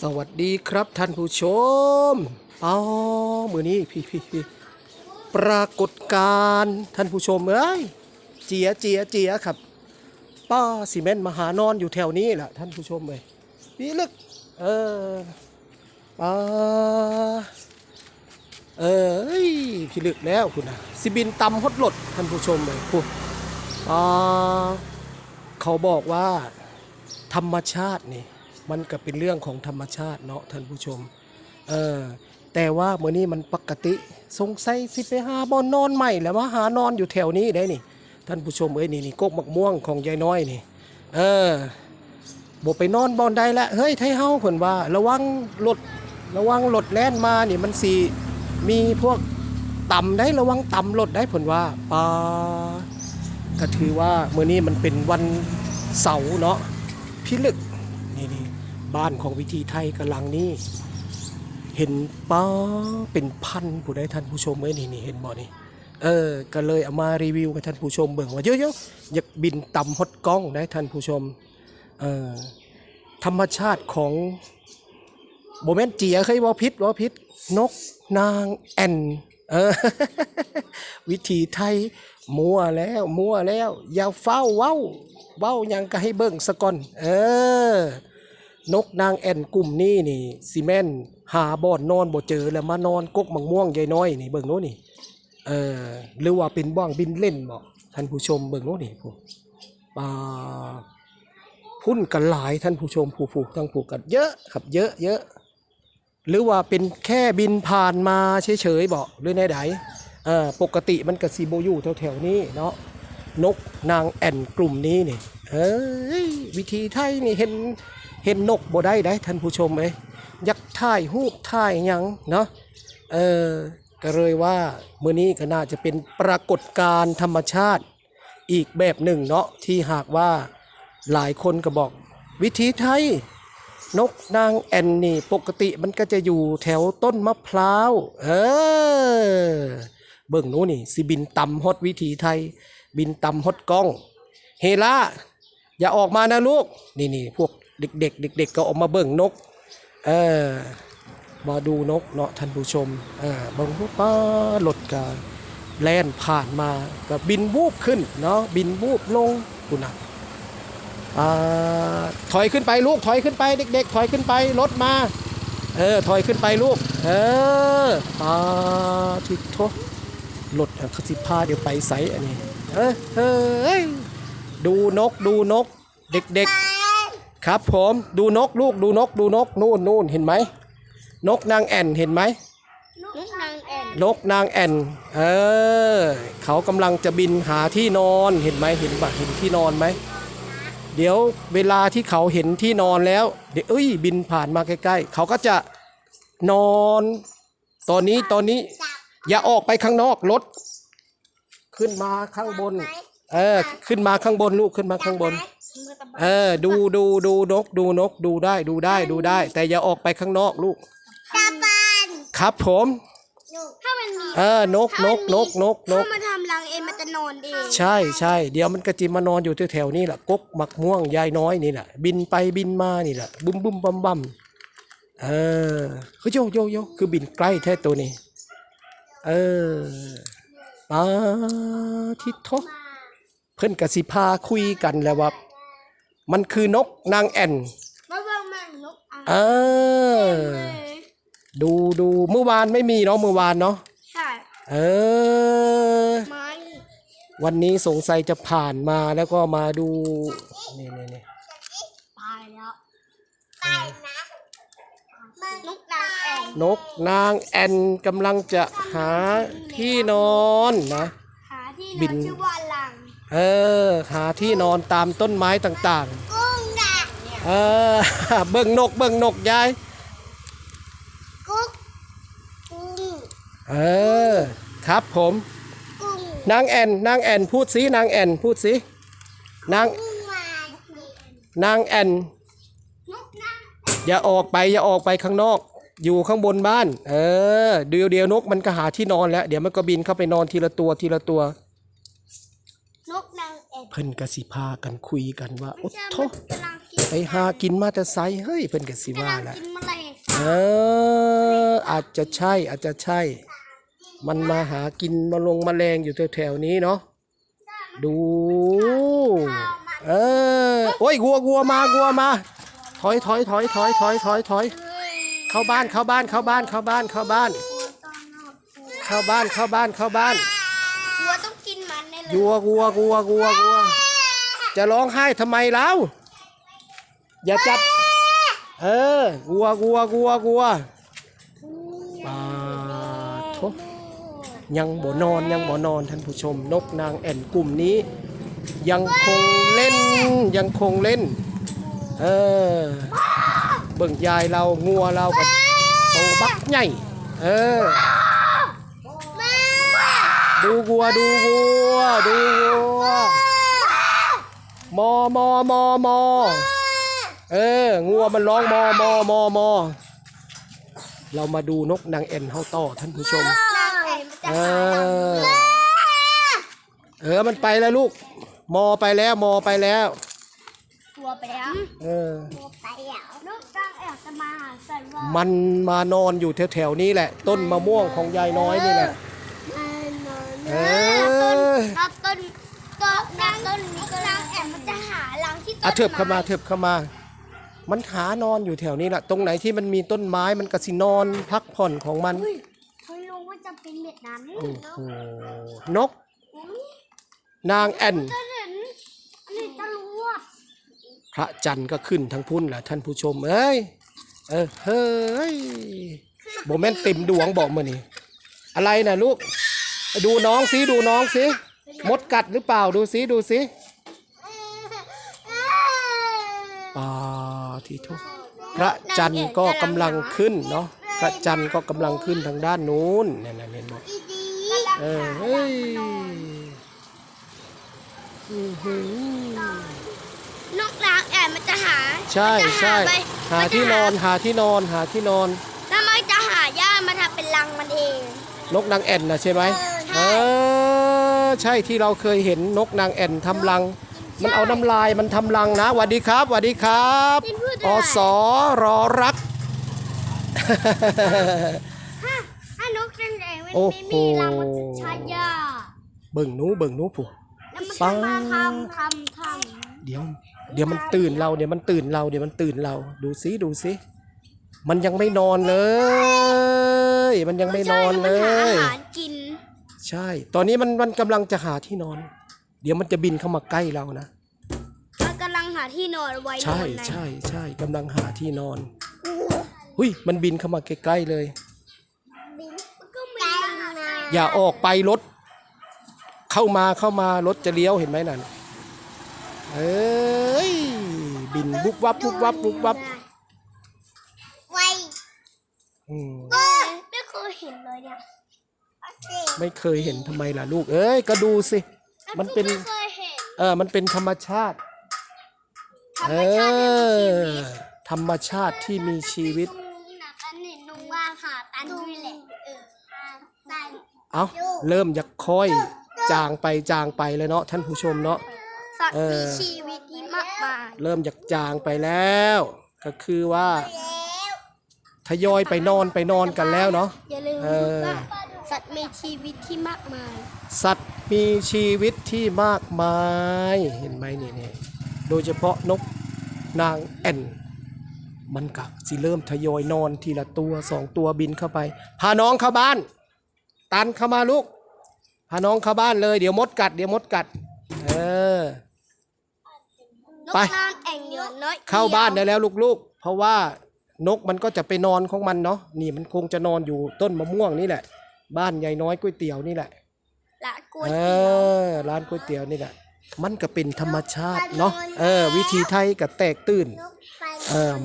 สวัสดีครับท่านผู้ชมอ๋อมือนี้พี่พี่พี่ปรากฏการท่านผู้ชมเอ้ยเจียเจียเจียครับ ป้าซีเมนต์มาหานอนอยู่แถวนี้แหละท่านผู้ชมเลยพี่ลึกเออป้าเออเอ้ยพี่ลึกแล้วคุณนะสิบินตำฮดหลดท่านผู้ชมเลยพูอ่าเขาบอกว่า ธรรมชาตินี่ มันก็เป็นเรื่องของธรรมชาติเนาะท่านผู้ชม เออแต่ว่าเมื่อนี้มันปกติสงสัยสิไปหาบอนนอนใหม่แล้วมาหานอนอยู่แถวนี้ได้นี่ ท่านผู้ชมเอ้ยนี่นี่กกมักม่วงของยายน้อยนี่ เออบ่ไปนอนบอนใดละเฮ้ยไทเฮาเพิ่นว่า ระวังรถระวังรถแล่นมานี่มันสิมีพวกต่ำได้ระวังต่ำรถได้เพิ่นว่าปาก็ถือว่าเมื้อนี้มันเป็นวันเสาร์เนาะพิลึก บ้านของวิธีไทยกำลังนี่เห็นป้าเป็นพันผู้ใดท่านผู้ชมเอ้นี่นี่เห็นบ่นี่เออ ก็เลยเอามารีวิวให้ท่านผู้ชมเบิ่งว่าเยอะๆอยากบินต่ำฮดกล้องได้ท่านผู้ชมเออธรรมชาติของโบแมนเจียเคยว่าพิษว่าพิษนกนางแอนเออวิธีไทยมัวแล้วมัวแล้ว อย่าเฝ้าเว้าเว้ายังก็ให้เบิ่งสะก่อน เออ นกนางแอ่นกลุ่มนี้นี่ซีเมนหาบ่อนนอนบ่เจอแล้วมานอนกกมังม่วงยายน้อยนี่เบิ่งโน้นนี่เออหรือว่าเป็นบ้างบินเล่นบ่ท่านผู้ชมเบิ่งโน้นนี่ผู้ปลาพุ่นกันหลายท่านผู้ชมผู้ผู้ทั้งผู้กันเยอะครับเยอะเยอะหรือว่าเป็นแค่บินผ่านมาเฉยๆบ่หรือในใดเออปกติมันก็สิบ่อยู่แถวๆนี้เนาะนกนางแอ่นกลุ่มนี้นี่เอ้ยวิธีไทยนี่เห็น เห็นนกบ่ได้ได้ท่านผู้ชมเอ้ยอยักถ่ายหูปถ่ายหยังเนาะเออก็เลยว่ามื้อนี้ก็น่าจะเป็นปรากฏการณ์ธรรมชาติอีกแบบหนึ่งเนาะที่หากว่าหลายคนก็บอก วิธีไทย นกนางแอ่นนี่ปกติมันก็จะอยู่แถวต้นมะพร้าวเออเบิ่งนู้นนี่สิบินตำฮอดวิถีไทย บินตำฮอดกล้อง เฮล่าอย่าออกมานะลูก นี่นี่พวก เด็กๆเด็กๆก็ออกมาเบิ่งนกเออมาดูนกเนาะท่านผู้ชมเออบิ่งพวกป้าหลดกาแล่นผ่านมาก็บินวูบขึ้นเนาะบินวูบลงคุณนะอ่าถอยขึ้นไปลูกถอยขึ้นไปเด็ก ๆ ถอยขึ้นไปรถมาเออถอยขึ้นไปลูก เออปาทิโทรถเขสิพาเดี๋ยวไปไสอันนี้เออเฮ้ยดูนกดูนก เด็ก ๆ ครับผมดูนกลูกดูนกดูนกนู่นนู่นเห็นไหมนกนางแอ่นเห็นไหมนกนางแอ่นนกนางแอ่นเออเขากำลังจะบินหาที่นอนเห็นไหมเห็นปะเห็นที่นอนไหมเดี๋ยวเวลาที่เขาเห็นที่นอนแล้ว เดี๋ยวเอ้ยบินผ่านมาใกล้ๆเขาก็จะนอน ตอนนี้ตอนนี้ อย่าออกไปข้างนอกรถขึ้นมาข้างบน เออ ขึ้นมาข้างบนลูกขึ้นมาข้างบนมือตะบั เออ ดูดูดูนก ดูนก ดูได้ดูได้ดูได้ แต่อย่าออกไปข้างนอกลูก ตาบานครับผม ถ้ามันมีเออนกนกนกนกนถ้ากมันทำรังเองมันจะนอนเองใช่ใช่เดี๋ยวมันก็จิมานอนอยู่แถวๆนี่แหละกกหมักม่วงยายน้อยนี่แหละบินไปบินมานี่แหละบุ้มบุ้มบัมบัมเออเฮ้ยโยโยโยคือบินใกล้แท้ตัวนี้ เออปาทิโทเพิ่นกสิพาคุยกันแล้วว่า มันคือนกนางแอ่นมาเบิ่งแม่งนกอ่างเออดูดูเมื่อวานไม่มีเนาะเมื่อวานเนาะใช่เออ ไม้วันนี้สงสัยจะผ่านมาแล้วก็มาดูนี่นี่นี่ตายแล้วตายนะนกนางแอ่นนกนางแอ่นกำลังจะหาที่นอนนะ หาที่บินอน น ชื่อว่าลัง เออหาที่นอนตามต้นไม้ต่างกุ้งดะๆเออเบิ่งนกเบิ่งนกยายกุ๊กกุ้งเออครับผมกุ้งนางแอ่นนางแอ่นพูดสินางแอ่นพูดสินางกุ้งมานางแอ่นนกนางอย่าออกไปอย่าออกไปข้างนอก อยู่ข้างบนบ้าน เออเดี๋ยวเดียวนกมันก็หาที่นอนแล้ว เดี๋ยวมันก็บินเข้าไปนอนทีละตัวทีละตัวนกนางแอ่น เพิ่นกสิพากันคุยกันว่าโอ้ใช่โทมันกำลังกินเอหากินมาแต่ไสเฮ้ยเพิ่นก็สิกำว่าลังแหละกินแมลงเอออาจจะใช่อาจจะใช่ มันมาหากินมาลงแมลงอยู่แถวๆนี้เนาะดู เออโอ้ยงัวงัวมางัวมาถอยถอยถอยถอยถอยถอยถอยเฮ้ยเข้าบ้านเข้าบ้านเข้าบ้านเข้าบ้านเข้าบ้าน เข้าบ้านเข้าบ้านเข้าบ้านวัวต้อง กินมันแน่เลยยัวงัวงัววัว จะร้องไห้ทำไมแล้ว อย่าจับ เอองัวงัวงัวงัวปาทยังบ่นอนยังบ่นอนท่านผู้ชม นกนางแอ่นกลุ่มนี้ ยังคงเล่นยังคงเล่น เออ เบิ่งยายเรางัวเรากับโตบักใหญ่ เออ ดูวัวดูวัวดูวัวมอมอมอมอเอองัวมันร้องมอมอมอมอเรามาดูนกนางแอ่นเฮาต่อท่านผู้ชมนางแอ่นมันจะเอหารังอเออมันไปแล้วลูก มอไปแล้วมอไปแล้วตัวไปแล้วเออตัวไปแล้วนกนางแอ่นจะมาหาใส่ว่ามันมานอนอยู่แถวๆนี้แหละ ต้นมะม่วงของยายน้อยนี่แหละ ต้นต้นต้นนางต้นนี้ก็นางแอ่นมันจะหารังที่ต้นอะเถิบเข้ามาเถิบเข้ามา มันหานอนอยู่แถวนี้แหละตรงไหนที่มันมีต้นไม้มันก็สินอนพักผ่อนของมันเฮ้ยเฮ้ยลุงว่าจะเป็นเม็ดนั้นโอ้โหนกนางแอ่นจะเห็นอันนี้จะรู้ว่าพระจันทร์ก็ขึ้นทั้งพุ่นแหละท่านผู้ชมเอ้ยเออเฮ้ยโบแม่นเต็มดวงบอกมานี่อะไรนะลูก ดูน้องสิดูน้องสิมดกัดหรือเปล่าดูสิดูสิปาทีทุพระจันทร์ก็กำลังขึ้นเนาะพระจันทร์ก็กำลังขึ้นทางด้านนู้นเนี่ยนะเห็นบอกอีดีเออเฮ้ยอื้อหือนกนางแอ่นมันจะหาใช่มันจะใช่ไปหาที่นอนหาที่นอนหาที่นอน แล้วมันจะหาหญ้ามาทำเป็นรังมันเอง นกนางแอ่นนะใช่ไหม เอ เออใช่อใช่ที่เราเคยเห็นนกนางแอ่นทำรัง มันเอาน้ำลายมันทำรังนะหวัสดีครับหวัสดีครับเป็นพืชออะไรสอรอรักถ้าถ้านกนางแอ่นมันโอ้ไม่โห มีรังมันจะใช้หญ้าเบิ่งหนู้เบิ่งหนู้ผู้ แล้วมันฟัจะงมาทำทำทเดี๋ยวเดี๋ยวมันตื่นเราเดี๋ยวมันตื่นเราเดี๋ยวมันตื่นเรา ดูสิดูสิมันยังไม่นอนเลย มันยังำไม่นอนเลใช่มันหายอาหารกิน ใช่ ตอนนี้มันมันกำลังจะหาที่นอน เดี๋ยวมันจะบินเข้ามาใกล้เรานะ มันกำลังหาที่นอนไว้นใช่อนนะใช่ใช่กำลังหาที่นอนหุยมันบินเข้ามาใกล้ๆเลย มันก็ไม่มาหาใครอย่าออกไปรถ เข้ามาเข้ามารถจะเลี้ยวเห็นไหมนั่นเอ้ยบินบุบวับบุบวับบุบวับไวอืมไม่เคยเห็นเลยเนี่ย ไม่เคยเห็นทำไมล่ะลูก เอ้ย ก็ดูสิ มันเป็น ไม่เคยเห็นเออ มันเป็นธรรมชาติ ธรเอรมชาติที่มีชีอ วิตธรรมชาติที่มีชีวิต ตรงนี้นะกันเห็นนุ่งว่าหาตันด้วยแหละเออหาตันเอาเริ่มจะค่อยจางไปจางไปเลยเนาะท่านผู้ชมเนาะ สัตว์เออ มีชีวิตที่มากมายเริ่มจากจางไปแล้ว ก็คือว่าทยอยไปนอนไปนอนกันแล้วเนาะ อย่าลืมเออ ว่า สัตว์มีชีวิตที่มากมาย สัตว์มีชีวิตที่มากมาย เห็นไหมนี่นี่โดยเฉพาะนกนางแอ่น มันกะสิเริ่มทยอยนอนทีละตัวสองตัวบินเข้าไป พาน้องเข้าบ้าน ตันเข้ามาลูก พาน้องเข้าบ้านเลยเดี๋ยวมดกัด เดี๋ยวมดกัด เออนกไปนางแอ่งเดียวน้อยเข้าบ้านได้แล้วลูกๆ เพราะว่านกมันก็จะไปนอนของมันเนาะ นี่มันคงจะนอนอยู่ต้นมะม่วงนี่แหละ บ้านยายน้อยก๋วยเตี๋ยวนี่แหละละกล้วยเอเตี๋ยวอร้านก๋วยเตี๋ยวนี่แหละมันก็เป็นธรรมชาติเนาะเออ วิธีไทยก็แตกตื่นเออ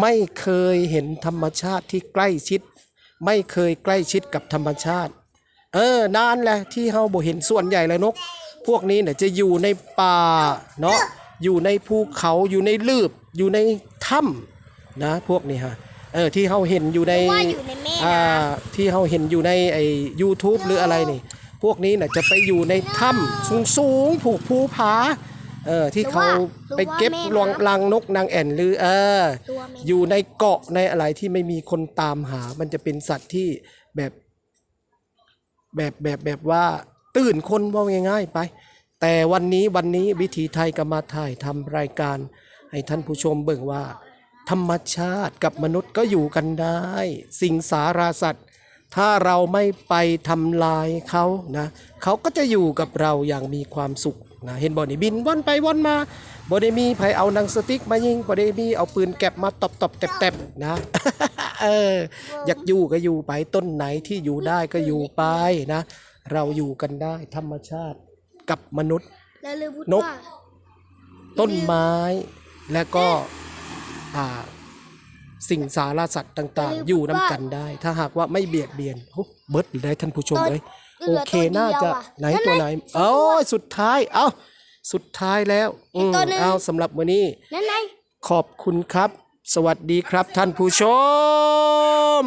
ไม่เคยเห็นธรรมชาติที่ใกล้ชิด ไม่เคยใกล้ชิดกับธรรมชาติ เออนานแหละที่เฮาบ่เห็นส่วนใหญ่เลยนก พวกนี้เนี่ยจะอยู่ในป่าเนาะอยู่ในภูเขาอยู่ในลืบอยู่ในถ้ำนะ พวกนี้ฮะ เออที่เฮาเห็นอยู่ในว่าอยู่ในแม่อ่าน้ที่เราเห็นอยู่ในไอ้ YouTube หรืออะไรนี่ พวกนี้น่ะจะไปอยู่ในถ้ำสูงสูงๆผูกภูผาเออที่เขาหรือว่าไปเก็บหรือว่ารวงแม่น้ำรังนกนางแอ่นหรือเออตัวเมนอยู่ในเกาะในอะไรที่ไม่มีคนตามหา มันจะเป็นสัตว์ที่แบบ แบบแบบแบบว่า ตื่นคนว่าง่าย ๆ ไป แต่วันนี้วันนี้วิถีไทยก็มาถ่ายทำรายการ ให้ท่านผู้ชมเบิ่งว่า ธรรมชาติกับมนุษย์ก็อยู่กันได้ สิ่งสาราสัตว์ ถ้าเราไม่ไปทำลายเขานะเขาก็จะอยู่กับเราอย่างมีความสุขนะเห็นบ่นี่บินว่อนไปว่อนมาบ่ได้มีไผเอาหนังสติ๊กมายิงบ่ได้มีเอาปืนแก็บมาตบตบๆแตบๆนะเอออยากอยู่ก็อยู่ไปต้นไหนที่อยู่ได้ก็อยู่ไปนะ เราอยู่กันได้ธรรมชาติกับมนุษย์แล้วลืมพูดนกว่าต้นไม้และก็อ่า สิ่งสารสัตว์ต่าง ๆ อยู่น้ำกันได้ ถ้าหากว่าไม่เบียดเบียนโอ้เบิดเลยท่านผู้ชมเลยเหโอลือเคตัวเดียวน่าจะอะไหนนั่นตัวไหนไงเอ้ยสุดท้ายเอ้าสุดท้ายแล้วอืมตัวหนึ่งเอาสำหรับวันนี้นั่นไงขอบคุณครับ สวัสดีครับท่านผู้ชม